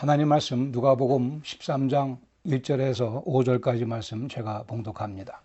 하나님 말씀 누가복음 13장 1절에서 5절까지 말씀 제가 봉독합니다.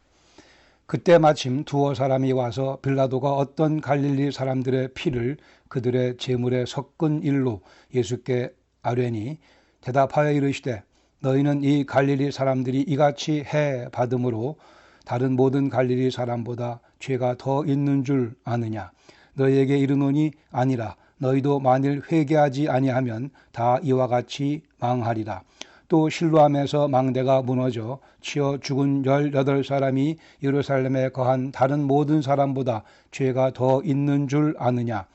그때 마침 두어 사람이 와서 빌라도가 어떤 갈릴리 사람들의 피를 그들의 제물에 섞은 일로 예수께 아뢰니 대답하여 이르시되 너희는 이 갈릴리 사람들이 이같이 해 받음으로 다른 모든 갈릴리 사람보다 죄가 더 있는 줄 아느냐 너희에게 이르노니 아니라 너희도 만일 회개하지 아니하면 다 이와 같이 망하리라. 또 실로암에서 망대가 무너져 치어 죽은 열여덟 사람이 예루살렘에 거한 다른 모든 사람보다 죄가 더 있는 줄 아느냐.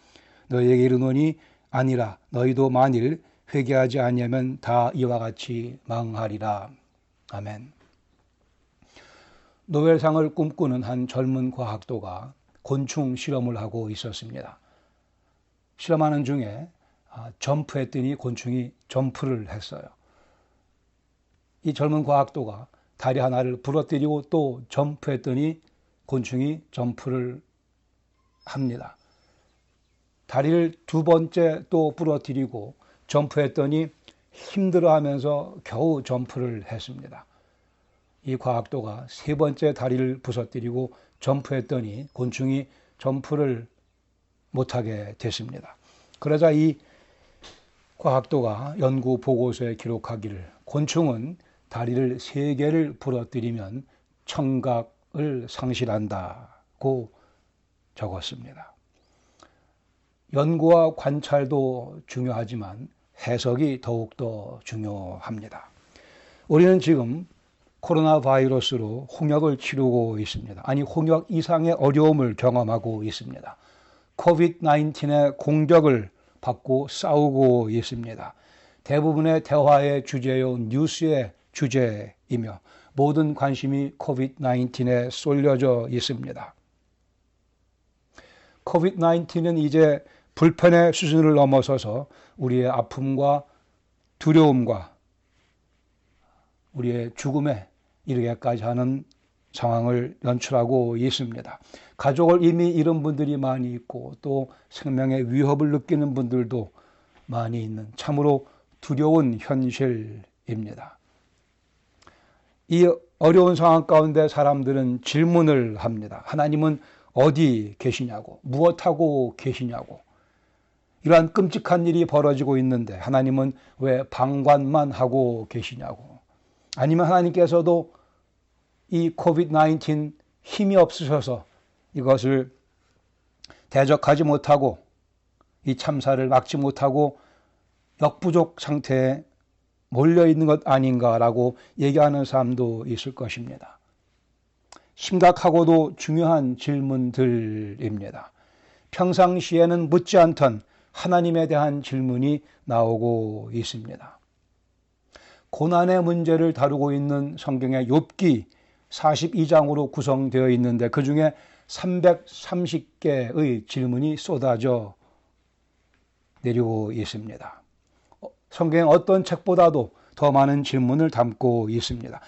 너희에게 이르노니 아니라 너희도 만일 회개하지 아니하면 다 이와 같이 망하리라. 아멘. 노벨상을 꿈꾸는 한 젊은 과학도가 곤충 실험을 하고 있었습니다. 실험하는 중에 아, 점프했더니 곤충이 점프를 했어요. 이 젊은 과학도가 다리 하나를 부러뜨리고 또 점프했더니 곤충이 점프를 합니다. 다리를 두 번째 또 부러뜨리고 점프했더니 힘들어 하면서 겨우 점프를 했습니다. 이 과학도가 세 번째 다리를 부서뜨리고 점프했더니 곤충이 점프를 못하게 됐습니다. 그러자 이 과학도가 연구 보고서에 기록하기를 곤충은 다리를 세 개를 부러뜨리면 청각을 상실한다고 적었습니다. 연구와 관찰도 중요하지만 해석이 더욱더 중요합니다. 우리는 지금 코로나 바이러스로 홍역을 치르고 있습니다. 아니, 홍역 이상의 어려움을 경험하고 있습니다. 코비드-19의 공격을 받고 싸우고 있습니다. 대부분의 대화의 주제요, 뉴스의 주제이며 모든 관심이 코비드-19에 쏠려져 있습니다. 코비드-19은 이제 불편의 수준을 넘어서서 우리의 아픔과 두려움과 우리의 죽음에 이르게까지 하는 상황을 연출하고 있습니다. 가족을 이미 잃은 분들이 많이 있고 또 생명의 위협을 느끼는 분들도 많이 있는 참으로 두려운 현실입니다. 이 어려운 상황 가운데 사람들은 질문을 합니다. 하나님은 어디 계시냐고, 무엇하고 계시냐고. 이러한 끔찍한 일이 벌어지고 있는데 하나님은 왜 방관만 하고 계시냐고. 아니면 하나님께서도 이 코비드-19 힘이 없으셔서 이것을 대적하지 못하고 이 참사를 막지 못하고 역부족 상태에 몰려 있는 것 아닌가라고 얘기하는 사람도 있을 것입니다. 심각하고도 중요한 질문들입니다. 평상시에는 묻지 않던 하나님에 대한 질문이 나오고 있습니다. 고난의 문제를 다루고 있는 성경의 욥기 42장으로 구성되어 있는데 그 중에 330개의 질문이 쏟아져 내리고 있습니다. 성경 어떤 책보다도 더 많은 질문을 담고 있습니다.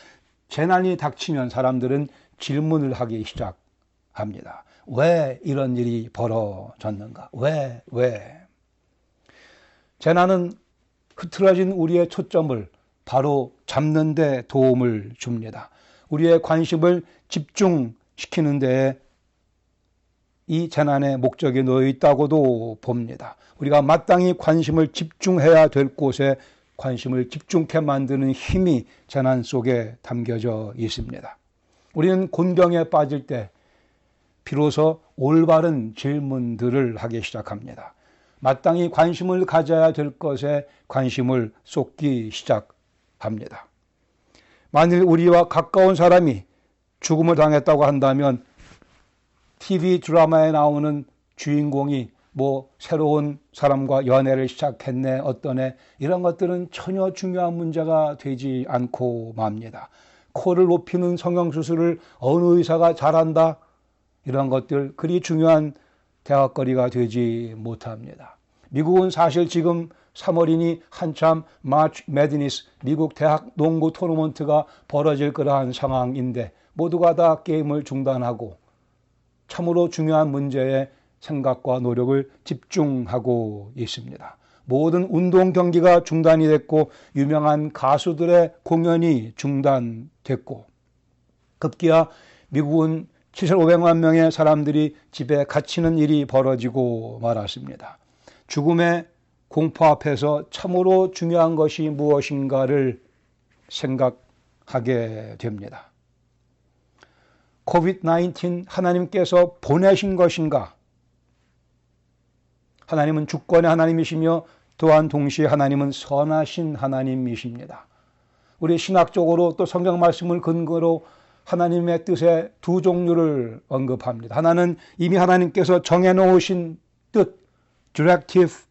재난이 닥치면 사람들은 질문을 하기 시작합니다. 왜 이런 일이 벌어졌는가? 왜, 왜? 재난은 흐트러진 우리의 초점을 바로 잡는 데 도움을 줍니다. 우리의 관심을 집중시키는 데에 이 재난의 목적이 놓여 있다고도 봅니다. 우리가 마땅히 관심을 집중해야 될 곳에 관심을 집중케 만드는 힘이 재난 속에 담겨져 있습니다. 우리는 곤경에 빠질 때 비로소 올바른 질문들을 하기 시작합니다. 마땅히 관심을 가져야 될 것에 관심을 쏟기 시작합니다. 만일 우리와 가까운 사람이 죽음을 당했다고 한다면 TV 드라마에 나오는 주인공이 뭐 새로운 사람과 연애를 시작했네 어떠네 이런 것들은 전혀 중요한 문제가 되지 않고 맙니다. 코를 높이는 성형 수술을 어느 의사가 잘한다 이런 것들 그리 중요한 대화거리가 되지 못합니다. 미국은 사실 지금 3월이니 한참 마치 매드니스 미국 대학 농구 토너먼트가 벌어질 거라한 상황인데 모두가 다 게임을 중단하고 참으로 중요한 문제에 생각과 노력을 집중하고 있습니다. 모든 운동 경기가 중단이 됐고 유명한 가수들의 공연이 중단됐고 급기야 미국은 7,500만 명의 사람들이 집에 갇히는 일이 벌어지고 말았습니다. 죽음의 공포 앞에서 참으로 중요한 것이 무엇인가를 생각하게 됩니다. 코비드-19 하나님께서 보내신 것인가? 하나님은 주권의 하나님이시며 또한 동시에 하나님은 선하신 하나님이십니다. 우리 신학적으로 또 성경 말씀을 근거로 하나님의 뜻의 두 종류를 언급합니다. 하나는 이미 하나님께서 정해놓으신 뜻, directive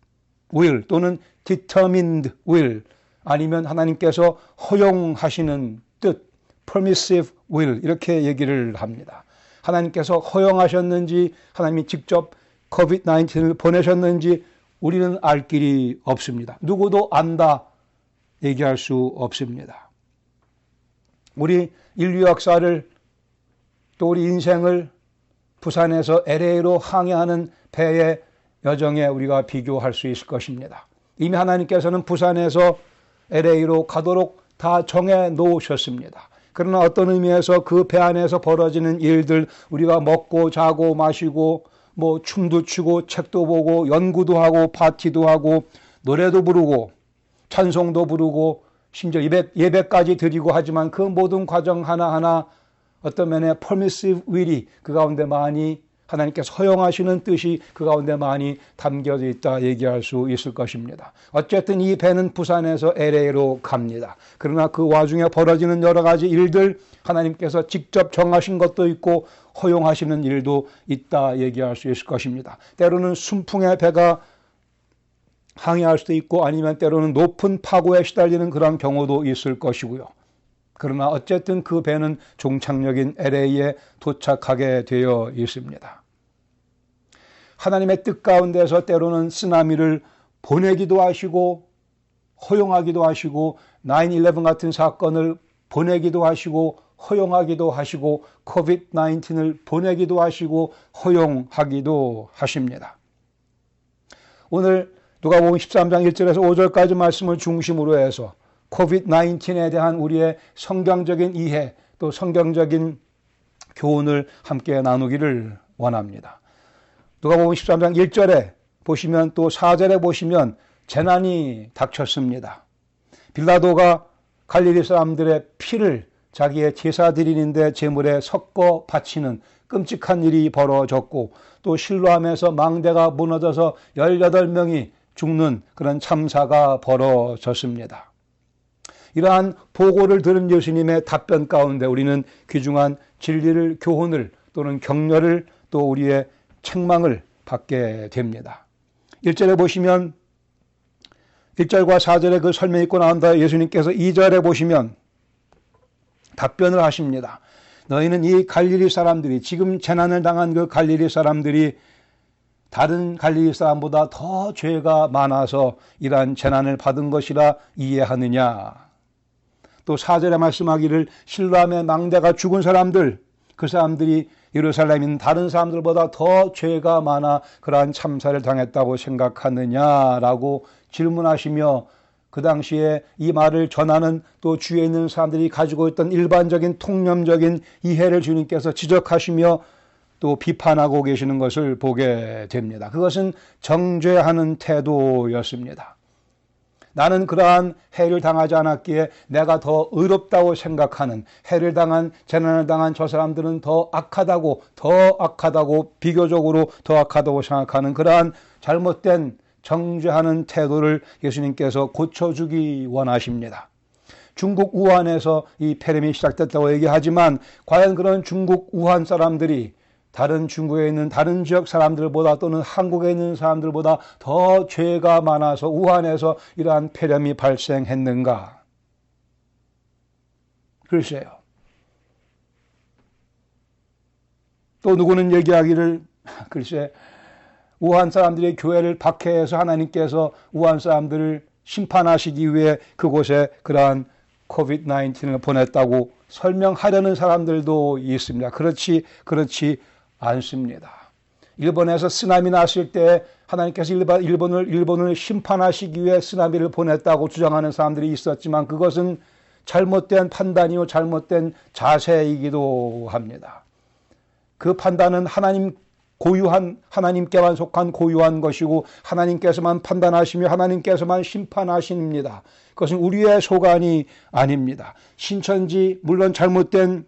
will 또는 determined will 아니면 하나님께서 허용하시는 뜻, permissive will 이렇게 얘기를 합니다. 하나님께서 허용하셨는지 하나님이 직접 코비드-19을 보내셨는지 우리는 알 길이 없습니다. 누구도 안다 얘기할 수 없습니다. 우리 인류 역사를 또 우리 인생을 부산에서 LA로 항해하는 배의 여정에 우리가 비교할 수 있을 것입니다. 이미 하나님께서는 부산에서 LA로 가도록 다 정해 놓으셨습니다. 그러나 어떤 의미에서 그 배 안에서 벌어지는 일들 우리가 먹고 자고 마시고 뭐 춤도 추고 책도 보고 연구도 하고 파티도 하고 노래도 부르고 찬송도 부르고 심지어 예배, 예배까지 드리고 하지만 그 모든 과정 하나하나 어떤 면에 permissive will이 그 가운데 많이 하나님께서 허용하시는 뜻이 그 가운데 많이 담겨져 있다 얘기할 수 있을 것입니다. 어쨌든 이 배는 부산에서 LA로 갑니다. 그러나 그 와중에 벌어지는 여러 가지 일들 하나님께서 직접 정하신 것도 있고 허용하시는 일도 있다 얘기할 수 있을 것입니다. 때로는 순풍의 배가 항해할 수도 있고 아니면 때로는 높은 파고에 시달리는 그런 경우도 있을 것이고요. 그러나 어쨌든 그 배는 종착역인 LA에 도착하게 되어 있습니다. 하나님의 뜻 가운데서 때로는 쓰나미를 보내기도 하시고 허용하기도 하시고 9-11 같은 사건을 보내기도 하시고 허용하기도 하시고 코비드-19을 보내기도 하시고 허용하기도 하십니다. 오늘 누가복음 13장 1절에서 5절까지 말씀을 중심으로 해서 코비드-19에 대한 우리의 성경적인 이해 또 성경적인 교훈을 함께 나누기를 원합니다. 누가복음 13장 1절에 보시면 또 4절에 보시면 재난이 닥쳤습니다. 빌라도가 갈릴리 사람들의 피를 자기의 제사 드리는데 제물에 섞어 바치는 끔찍한 일이 벌어졌고 또 실로함에서 망대가 무너져서 18명이 죽는 그런 참사가 벌어졌습니다. 이러한 보고를 들은 예수님의 답변 가운데 우리는 귀중한 진리를 교훈을 또는 격려를 또 우리의 책망을 받게 됩니다. 1절에 보시면 1절과 4절에 그 설명 있고 나온 다 예수님께서 2절에 보시면 답변을 하십니다. 너희는 이 갈릴리 사람들이 지금 재난을 당한 그 갈릴리 사람들이 다른 갈릴리 사람보다 더 죄가 많아서 이러한 재난을 받은 것이라 이해하느냐. 또 사절에 말씀하기를 신라함의 망대가 죽은 사람들 그 사람들이 예루살렘인 다른 사람들보다 더 죄가 많아 그러한 참사를 당했다고 생각하느냐라고 질문하시며 그 당시에 이 말을 전하는 또 주위에 있는 사람들이 가지고 있던 일반적인 통념적인 이해를 주님께서 지적하시며 또 비판하고 계시는 것을 보게 됩니다. 그것은 정죄하는 태도였습니다. 나는 그러한 해를 당하지 않았기에 내가 더 의롭다고 생각하는 해를 당한 재난을 당한 저 사람들은 더 악하다고 더 악하다고 비교적으로 더 악하다고 생각하는 그러한 잘못된 정죄하는 태도를 예수님께서 고쳐주기 원하십니다. 중국 우한에서 이 폐렴이 시작됐다고 얘기하지만 과연 그런 중국 우한 사람들이 다른 중국에 있는 다른 지역 사람들보다 또는 한국에 있는 사람들보다 더 죄가 많아서 우한에서 이러한 폐렴이 발생했는가? 글쎄요. 또 누구는 얘기하기를 글쎄 우한 사람들의 교회를 박해해서 하나님께서 우한 사람들을 심판하시기 위해 그곳에 그러한 코비드-19을 보냈다고 설명하려는 사람들도 있습니다. 그렇지, 그렇지 않습니다. 일본에서 쓰나미 났을 때 하나님께서 일본을 일본을 심판하시기 위해 쓰나미를 보냈다고 주장하는 사람들이 있었지만 그것은 잘못된 판단이요 잘못된 자세이기도 합니다. 그 판단은 하나님 고유한 하나님께만 속한 고유한 것이고 하나님께서만 판단하시며 하나님께서만 심판하십니다. 그것은 우리의 소관이 아닙니다. 신천지 물론 잘못된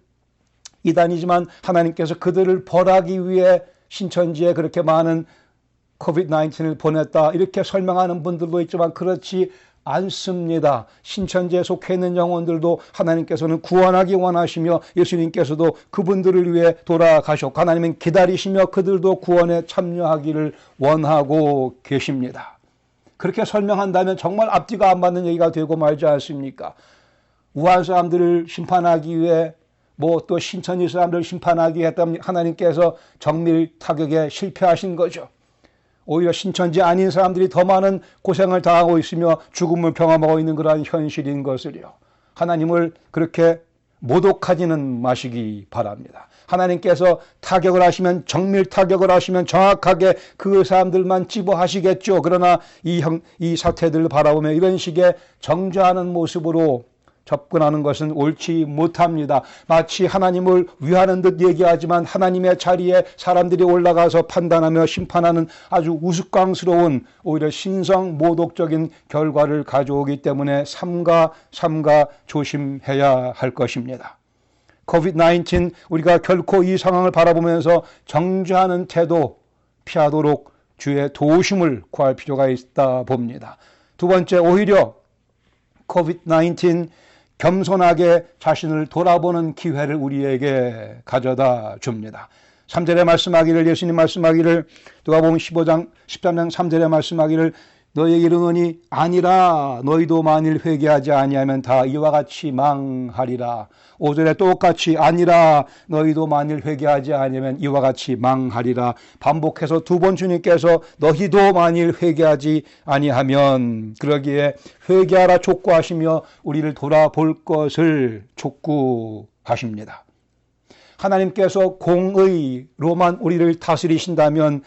이단이지만 하나님께서 그들을 벌하기 위해 신천지에 그렇게 많은 코비드-19을 보냈다. 이렇게 설명하는 분들도 있지만 그렇지 않습니다. 신천지에 속해 있는 영혼들도 하나님께서는 구원하기 원하시며 예수님께서도 그분들을 위해 돌아가셨고 하나님은 기다리시며 그들도 구원에 참여하기를 원하고 계십니다. 그렇게 설명한다면 정말 앞뒤가 안 맞는 얘기가 되고 말지 않습니까? 우한 사람들을 심판하기 위해 뭐 또 신천지 사람들 심판하기 했던 하나님께서 정밀 타격에 실패하신 거죠. 오히려 신천지 아닌 사람들이 더 많은 고생을 당하고 있으며 죽음을 경험하고 있는 그러한 현실인 것을요. 하나님을 그렇게 모독하지는 마시기 바랍니다. 하나님께서 타격을 하시면 정밀 타격을 하시면 정확하게 그 사람들만 찝어 하시겠죠. 그러나 이, 형, 이 사태들을 바라보며 이런 식의 정죄하는 모습으로 접근하는 것은 옳지 못합니다. 마치 하나님을 위하는 듯 얘기하지만 하나님의 자리에 사람들이 올라가서 판단하며 심판하는 아주 우스꽝스러운 오히려 신성 모독적인 결과를 가져오기 때문에 삼가 삼가 조심해야 할 것입니다. 코비드-19 우리가 결코 이 상황을 바라보면서 정죄하는 태도 피하도록 주의 도우심을 구할 필요가 있다 봅니다. 두 번째 오히려 코비드-19 겸손하게 자신을 돌아보는 기회를 우리에게 가져다 줍니다. 3절에 말씀하기를 예수님 말씀하기를 누가 보면 15장 13장 3절에 말씀하기를 너에게 이르노니 아니라 너희도 만일 회개하지 아니하면 다 이와 같이 망하리라. 5절에 똑같이 아니라 너희도 만일 회개하지 아니하면 이와 같이 망하리라. 반복해서 두 번 주님께서 너희도 만일 회개하지 아니하면 그러기에 회개하라 촉구하시며 우리를 돌아볼 것을 촉구하십니다. 하나님께서 공의로만 우리를 다스리신다면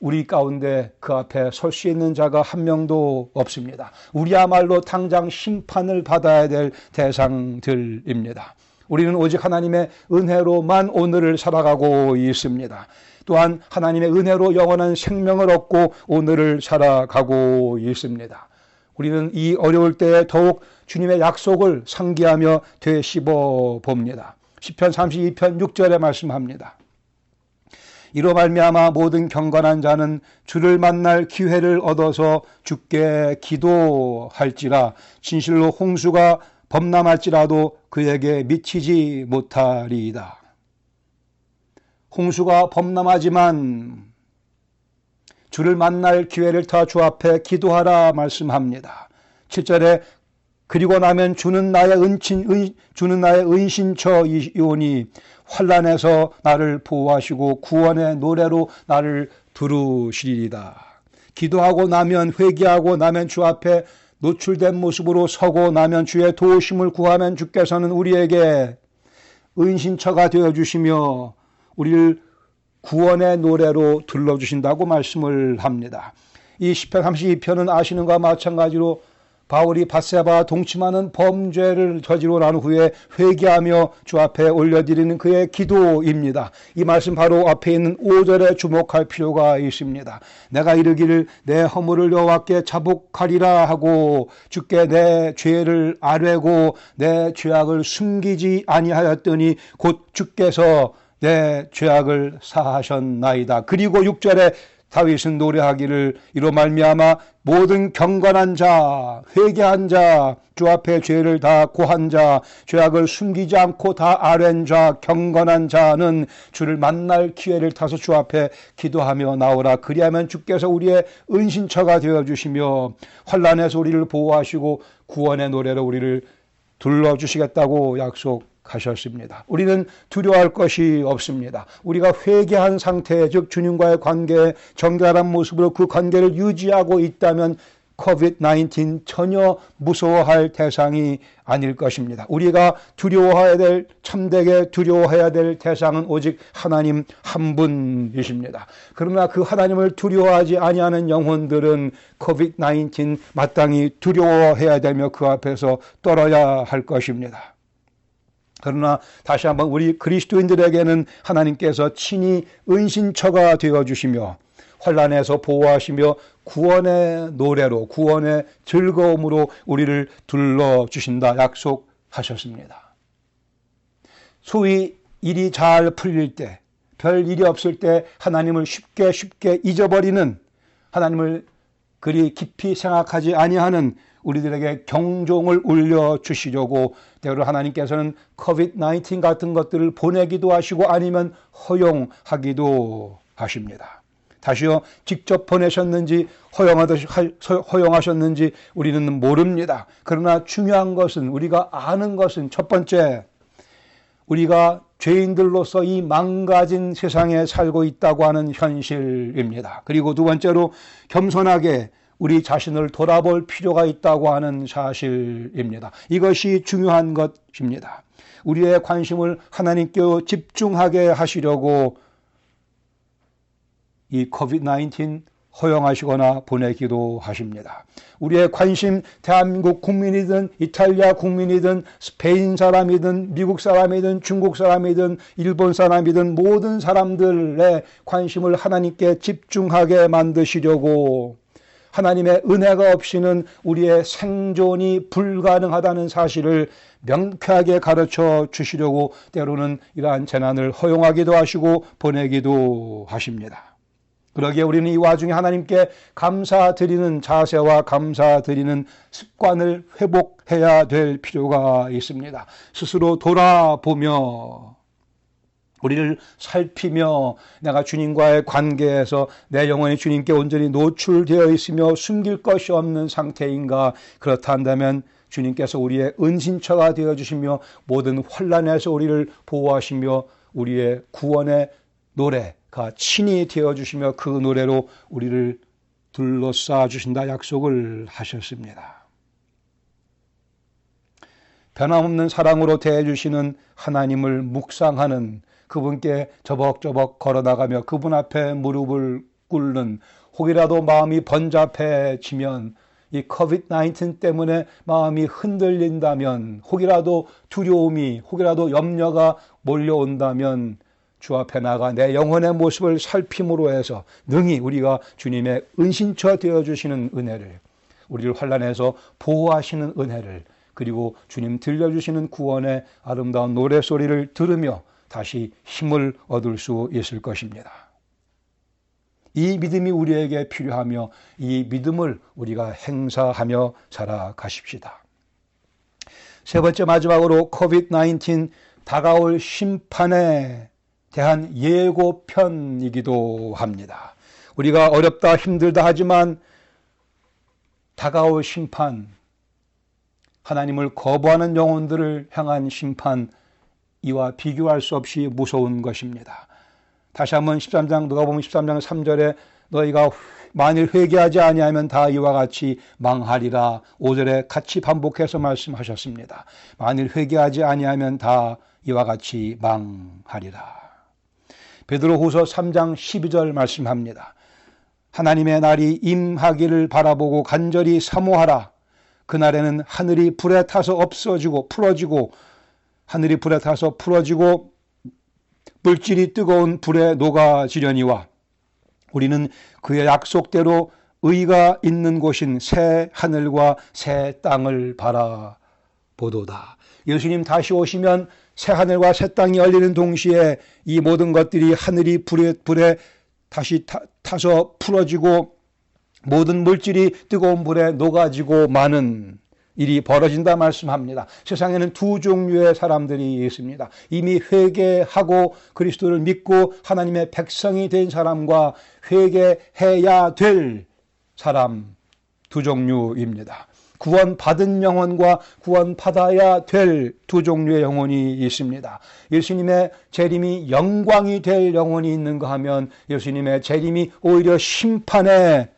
우리 가운데 그 앞에 설 수 있는 자가 한 명도 없습니다. 우리야말로 당장 심판을 받아야 될 대상들입니다. 우리는 오직 하나님의 은혜로만 오늘을 살아가고 있습니다. 또한 하나님의 은혜로 영원한 생명을 얻고 오늘을 살아가고 있습니다. 우리는 이 어려울 때에 더욱 주님의 약속을 상기하며 되씹어 봅니다. 10편 32편 6절에 말씀합니다. 이로 말미암아 모든 경건한 자는 주를 만날 기회를 얻어서 주께 기도할지라 진실로 홍수가 범람할지라도 그에게 미치지 못하리이다. 홍수가 범람하지만 주를 만날 기회를 타 주 앞에 기도하라 말씀합니다. 7절에 그리고 나면 주는 나의 은친, 은, 주는 나의 은신처이오니 환란에서 나를 보호하시고 구원의 노래로 나를 두루시리이다. 기도하고 나면 회개하고 나면 주 앞에 노출된 모습으로 서고 나면 주의 도우심을 구하면 주께서는 우리에게 은신처가 되어 주시며 우리를 구원의 노래로 들러 주신다고 말씀을 합니다. 이 10편 32편은 아시는 것과 마찬가지로 바울이 바세바와 동침하는 범죄를 저지르고 난 후에 회개하며 주 앞에 올려드리는 그의 기도입니다. 이 말씀 바로 앞에 있는 5절에 주목할 필요가 있습니다. 내가 이르기를 내 허물을 여호와께 자복하리라 하고 주께 내 죄를 아뢰고 내 죄악을 숨기지 아니하였더니 곧 주께서 내 죄악을 사하셨나이다. 그리고 6절에 다윗은 노래하기를 이로 말미암아 모든 경건한 자, 회개한 자, 주 앞에 죄를 다 고한 자, 죄악을 숨기지 않고 다 아랜 자, 경건한 자는 주를 만날 기회를 타서 주 앞에 기도하며 나오라. 그리하면 주께서 우리의 은신처가 되어 주시며 환란에서 우리를 보호하시고 구원의 노래로 우리를 둘러 주시겠다고 약속 하셨습니다. 우리는 두려워할 것이 없습니다. 우리가 회개한 상태, 즉 주님과의 관계, 정결한 모습으로 그 관계를 유지하고 있다면 COVID-19 전혀 무서워할 대상이 아닐 것입니다. 우리가 두려워해야 될, 참되게 두려워해야 될 대상은 오직 하나님 한 분이십니다. 그러나 그 하나님을 두려워하지 아니하는 영혼들은 COVID-19 마땅히 두려워해야 되며 그 앞에서 떨어야 할 것입니다. 그러나 다시 한번 우리 그리스도인들에게는 하나님께서 친히 은신처가 되어 주시며 환란에서 보호하시며 구원의 노래로 구원의 즐거움으로 우리를 둘러 주신다 약속하셨습니다. 소위 일이 잘 풀릴 때, 별 일이 없을 때 하나님을 쉽게 쉽게 잊어버리는 하나님을 그리 깊이 생각하지 아니하는 우리들에게 경종을 울려 주시려고 때로 하나님께서는 코비드-19 같은 것들을 보내기도 하시고 아니면 허용하기도 하십니다. 다시요, 직접 보내셨는지 허용하셨는지 우리는 모릅니다. 그러나 중요한 것은 우리가 아는 것은 첫 번째, 우리가 죄인들로서 이 망가진 세상에 살고 있다고 하는 현실입니다. 그리고 두 번째로 겸손하게 우리 자신을 돌아볼 필요가 있다고 하는 사실입니다. 이것이 중요한 것입니다. 우리의 관심을 하나님께 집중하게 하시려고 이 코비드-19 허용하시거나 보내기도 하십니다. 우리의 관심 대한민국 국민이든 이탈리아 국민이든 스페인 사람이든 미국 사람이든 중국 사람이든 일본 사람이든 모든 사람들의 관심을 하나님께 집중하게 만드시려고 하나님의 은혜가 없이는 우리의 생존이 불가능하다는 사실을 명쾌하게 가르쳐 주시려고 때로는 이러한 재난을 허용하기도 하시고 보내기도 하십니다. 그러기에 우리는 이 와중에 하나님께 감사드리는 자세와 감사드리는 습관을 회복해야 될 필요가 있습니다. 스스로 돌아보며 우리를 살피며 내가 주님과의 관계에서 내 영혼이 주님께 온전히 노출되어 있으며 숨길 것이 없는 상태인가 그렇다 한다면 주님께서 우리의 은신처가 되어 주시며 모든 환란에서 우리를 보호하시며 우리의 구원의 노래가 친히 되어 주시며 그 노래로 우리를 둘러싸 주신다 약속을 하셨습니다. 변함없는 사랑으로 대해 주시는 하나님을 묵상하는 그분께 저벅저벅 걸어나가며 그분 앞에 무릎을 꿇는 혹이라도 마음이 번잡해지면 이 코비드-19 때문에 마음이 흔들린다면 혹이라도 두려움이 혹이라도 염려가 몰려온다면 주 앞에 나가 내 영혼의 모습을 살핌으로 해서 능히 우리가 주님의 은신처 되어 주시는 은혜를 우리를 환란해서 보호하시는 은혜를 그리고 주님 들려주시는 구원의 아름다운 노래 소리를 들으며 다시 힘을 얻을 수 있을 것입니다. 이 믿음이 우리에게 필요하며 이 믿음을 우리가 행사하며 살아가십시다. 세 번째 마지막으로 코비드-19 다가올 심판에 대한 예고편이기도 합니다. 우리가 어렵다 힘들다 하지만 다가올 심판, 하나님을 거부하는 영혼들을 향한 심판, 이와 비교할 수 없이 무서운 것입니다. 다시 한번 13장 누가 보면 13장 3절에 너희가 만일 회개하지 아니하면 다 이와 같이 망하리라 5절에 같이 반복해서 말씀하셨습니다. 만일 회개하지 아니하면 다 이와 같이 망하리라. 베드로후서 3장 12절 말씀합니다. 하나님의 날이 임하기를 바라보고 간절히 사모하라. 그날에는 하늘이 불에 타서 없어지고 풀어지고 하늘이 불에 타서 풀어지고 물질이 뜨거운 불에 녹아지려니와 우리는 그의 약속대로 의가 있는 곳인 새 하늘과 새 땅을 바라보도다. 예수님 다시 오시면 새 하늘과 새 땅이 열리는 동시에 이 모든 것들이 하늘이 불에, 불에 다시 타, 타서 풀어지고 모든 물질이 뜨거운 불에 녹아지고 마는 일이 벌어진다 말씀합니다. 세상에는 두 종류의 사람들이 있습니다. 이미 회개하고 그리스도를 믿고 하나님의 백성이 된 사람과 회개해야 될 사람 두 종류입니다. 구원받은 영혼과 구원받아야 될 두 종류의 영혼이 있습니다. 예수님의 재림이 영광이 될 영혼이 있는가 하면 예수님의 재림이 오히려 심판의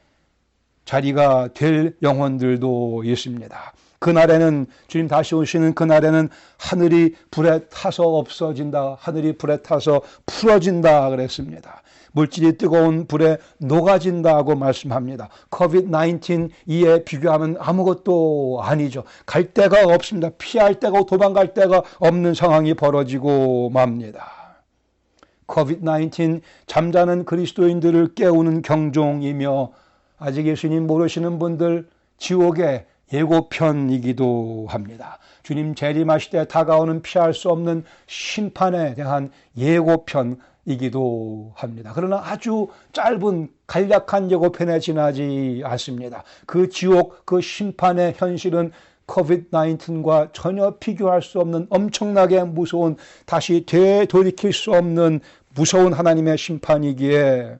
자리가 될 영혼들도 있습니다. 그날에는 주님 다시 오시는 그날에는 하늘이 불에 타서 없어진다. 하늘이 불에 타서 풀어진다 그랬습니다. 물질이 뜨거운 불에 녹아진다고 말씀합니다. 코비드-19 이에 비교하면 아무것도 아니죠. 갈 데가 없습니다. 피할 데가 도망갈 데가 없는 상황이 벌어지고 맙니다. 코비드-19 잠자는 그리스도인들을 깨우는 경종이며 아직 예수님 모르시는 분들 지옥의 예고편이기도 합니다. 주님 재림하실 때 다가오는 피할 수 없는 심판에 대한 예고편이기도 합니다. 그러나 아주 짧은 간략한 예고편에 지나지 않습니다. 그 지옥, 그 심판의 현실은 코비드-19과 전혀 비교할 수 없는 엄청나게 무서운 다시 되돌이킬 수 없는 무서운 하나님의 심판이기에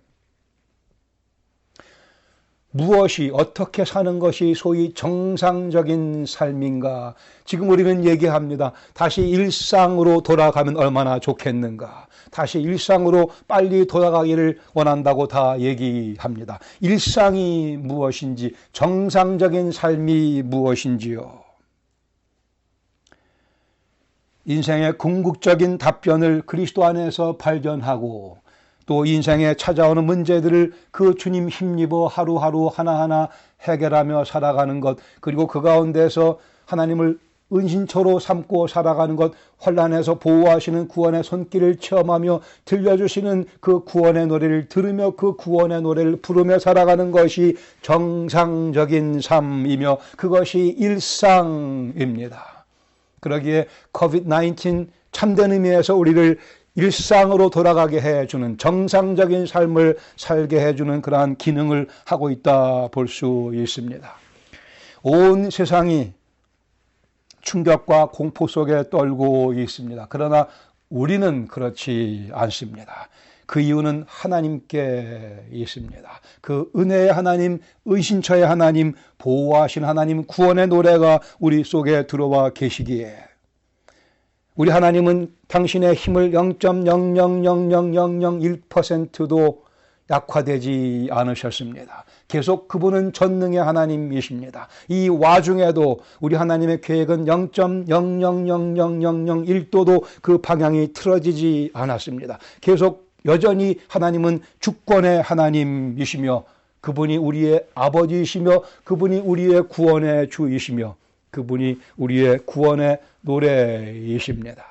무엇이 어떻게 사는 것이 소위 정상적인 삶인가? 지금 우리는 얘기합니다. 다시 일상으로 돌아가면 얼마나 좋겠는가? 다시 일상으로 빨리 돌아가기를 원한다고 다 얘기합니다. 일상이 무엇인지, 정상적인 삶이 무엇인지요. 인생의 궁극적인 답변을 그리스도 안에서 발견하고 또 인생에 찾아오는 문제들을 그 주님 힘입어 하루하루 하나하나 해결하며 살아가는 것 그리고 그 가운데서 하나님을 은신처로 삼고 살아가는 것, 환란에서 보호하시는 구원의 손길을 체험하며 들려주시는 그 구원의 노래를 들으며 그 구원의 노래를 부르며 살아가는 것이 정상적인 삶이며 그것이 일상입니다. 그러기에 코비드-19 참된 의미에서 우리를 일상으로 돌아가게 해주는 정상적인 삶을 살게 해주는 그러한 기능을 하고 있다 볼 수 있습니다. 온 세상이 충격과 공포 속에 떨고 있습니다. 그러나 우리는 그렇지 않습니다. 그 이유는 하나님께 있습니다. 그 은혜의 하나님, 의신처의 하나님, 보호하신 하나님, 구원의 노래가 우리 속에 들어와 계시기에 우리 하나님은 당신의 힘을 0.000001%도 약화되지 않으셨습니다. 계속 그분은 전능의 하나님이십니다. 이 와중에도 우리 하나님의 계획은 0.000001도도 그 방향이 틀어지지 않았습니다. 계속 여전히 하나님은 주권의 하나님이시며 그분이 우리의 아버지이시며 그분이 우리의 구원의 주이시며 그분이 우리의 구원의 노래이십니다.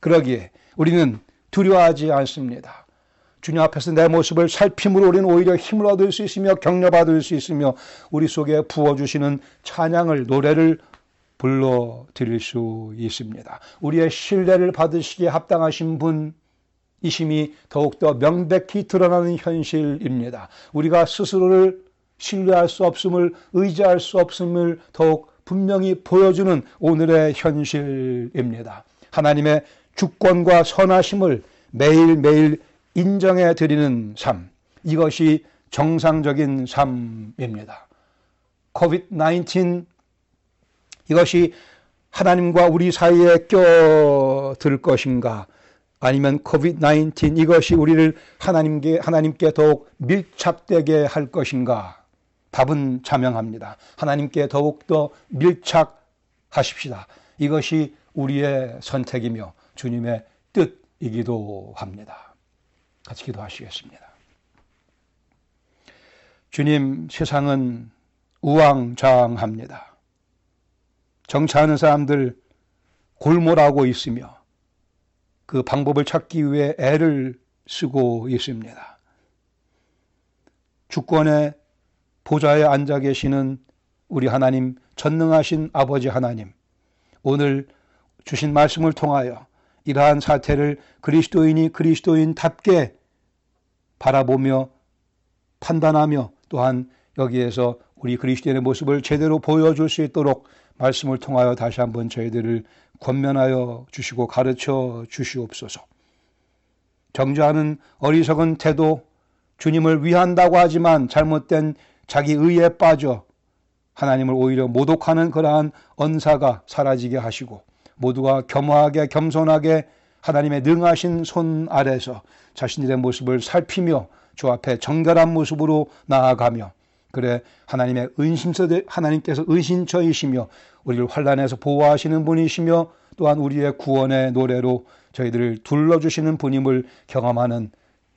그러기에 우리는 두려워하지 않습니다. 주님 앞에서 내 모습을 살핌으로 우리는 오히려 힘을 얻을 수 있으며 격려받을 수 있으며 우리 속에 부어주시는 찬양을 노래를 불러 드릴 수 있습니다. 우리의 신뢰를 받으시기에 합당하신 분 이심이 더욱더 명백히 드러나는 현실입니다. 우리가 스스로를 신뢰할 수 없음을 의지할 수 없음을 더욱 분명히 보여주는 오늘의 현실입니다. 하나님의 주권과 선하심을 매일매일 인정해 드리는 삶. 이것이 정상적인 삶입니다. 코비드-19 이것이 하나님과 우리 사이에 껴들 것인가? 아니면 코비드-19 이것이 우리를 하나님께, 하나님께 더욱 밀착되게 할 것인가? 답은 자명합니다. 하나님께 더욱더 밀착하십시다. 이것이 우리의 선택이며 주님의 뜻이기도 합니다. 같이 기도하시겠습니다. 주님, 세상은 우왕좌왕합니다. 정치하는 사람들 골몰하고 있으며 그 방법을 찾기 위해 애를 쓰고 있습니다. 주권의 보좌에 앉아 계시는 우리 하나님, 전능하신 아버지 하나님, 오늘 주신 말씀을 통하여 이러한 사태를 그리스도인이 그리스도인답게 바라보며 판단하며 또한 여기에서 우리 그리스도인의 모습을 제대로 보여줄 수 있도록 말씀을 통하여 다시 한번 저희들을 권면하여 주시고 가르쳐 주시옵소서. 정죄하는 어리석은 태도, 주님을 위한다고 하지만 잘못된 자기 의에 빠져 하나님을 오히려 모독하는 그러한 언사가 사라지게 하시고 모두가 겸허하게 겸손하게 하나님의 능하신 손 아래서 자신들의 모습을 살피며 주 앞에 정결한 모습으로 나아가며 그래 하나님의 은신처 하나님께서 은신처이시며 우리를 환란에서 보호하시는 분이시며 또한 우리의 구원의 노래로 저희들을 둘러주시는 분임을 경험하는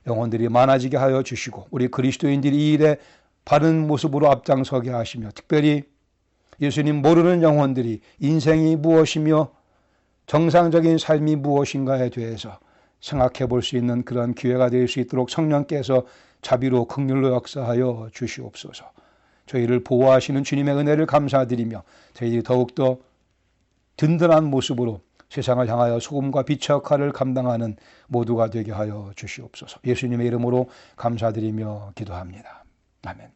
영혼들이 많아지게 하여 주시고 우리 그리스도인들이 이 일에 바른 모습으로 앞장서게 하시며 특별히 예수님 모르는 영혼들이 인생이 무엇이며 정상적인 삶이 무엇인가에 대해서 생각해 볼 수 있는 그런 기회가 될 수 있도록 성령께서 자비로 극률로 역사하여 주시옵소서. 저희를 보호하시는 주님의 은혜를 감사드리며 저희들이 더욱더 든든한 모습으로 세상을 향하여 소금과 빛의 역할을 감당하는 모두가 되게 하여 주시옵소서. 예수님의 이름으로 감사드리며 기도합니다. 아멘.